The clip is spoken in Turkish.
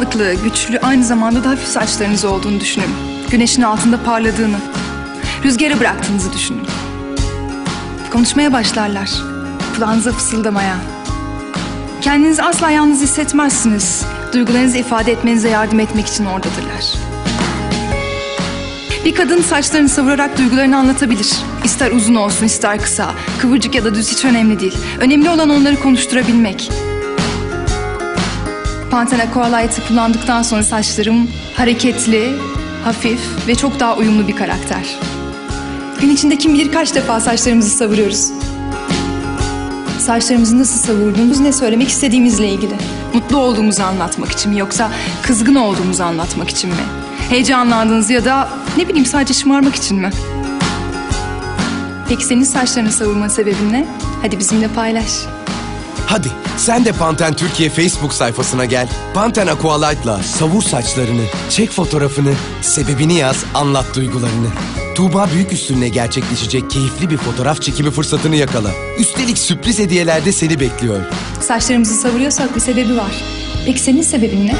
Sağlıklı, güçlü, aynı zamanda da hafif saçlarınız olduğunu düşünün. Güneşin altında parladığını. Rüzgara bıraktığınızı düşünün. Konuşmaya başlarlar. Kulağınıza fısıldamaya. Kendinizi asla yalnız hissetmezsiniz. Duygularınızı ifade etmenize yardım etmek için oradadırlar. Bir kadın saçlarını savurarak duygularını anlatabilir. İster uzun olsun ister kısa, kıvırcık ya da düz hiç önemli değil. Önemli olan onları konuşturabilmek. Pantene Aqualight'ı kullandıktan sonra saçlarım hareketli, hafif ve çok daha uyumlu bir karakter. Gün içinde kim bilir kaç defa saçlarımızı savuruyoruz. Saçlarımızı nasıl savurduğumuz, ne söylemek istediğimizle ilgili. Mutlu olduğumuzu anlatmak için mi yoksa kızgın olduğumuzu anlatmak için mi? Heyecanlandığınız ya da ne bileyim sadece şımarmak için mi? Peki senin saçlarını savurma sebebin ne? Hadi bizimle paylaş. Hadi sen de Panten Türkiye Facebook sayfasına gel. Panten Aqualight'la savur saçlarını, çek fotoğrafını, sebebini yaz, anlat duygularını. Tuğba Büyük Üstün'le gerçekleşecek keyifli bir fotoğraf çekimi fırsatını yakala. Üstelik sürpriz hediyeler de seni bekliyor. Saçlarımızı savuruyorsak bir sebebi var. Peki senin sebebin ne?